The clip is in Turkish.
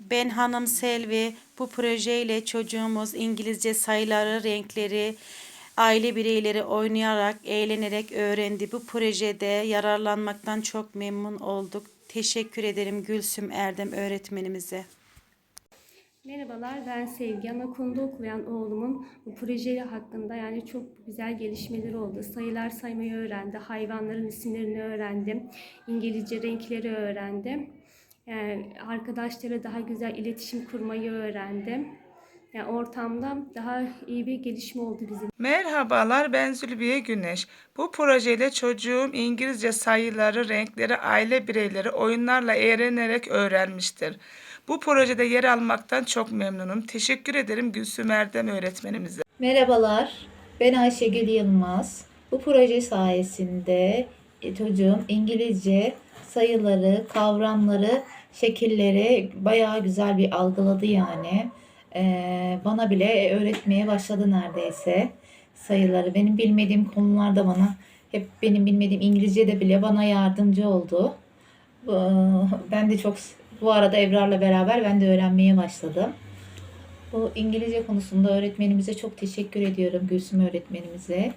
Ben Hanım Selvi. Bu projeyle çocuğumuz İngilizce sayıları, renkleri, aile bireyleri oynayarak, eğlenerek öğrendi. Bu projede yararlanmaktan çok memnun olduk. Teşekkür ederim Gülsüm Erdem öğretmenimize. Merhabalar ben Sevgi. Anaokulunda okuyan oğlumun bu projeyle hakkında yani çok güzel gelişmeleri oldu. Sayılar saymayı öğrendi, hayvanların isimlerini öğrendim, İngilizce renkleri öğrendim. Yani arkadaşlara daha güzel iletişim kurmayı öğrendim. Yani ortamda daha iyi bir gelişme oldu bizim. Merhabalar ben Zülbiye Güneş. Bu projeyle çocuğum İngilizce sayıları, renkleri, aile bireyleri oyunlarla öğrenerek öğrenmiştir. Bu projede yer almaktan çok memnunum. Teşekkür ederim Gülsüm Erdem öğretmenimize. Merhabalar, ben Ayşegül Yılmaz. Bu proje sayesinde çocuğum İngilizce sayıları, kavramları, şekilleri bayağı güzel bir algıladı yani. Ee, bana bile öğretmeye başladı neredeyse sayıları. Benim bilmediğim konularda bana, hep benim bilmediğim İngilizce'de bile bana yardımcı oldu. Bu- Ben de çok, bu arada Ebrar'la beraber ben de öğrenmeye başladım. Bu İngilizce konusunda öğretmenimize çok teşekkür ediyorum Gülsüm öğretmenimize.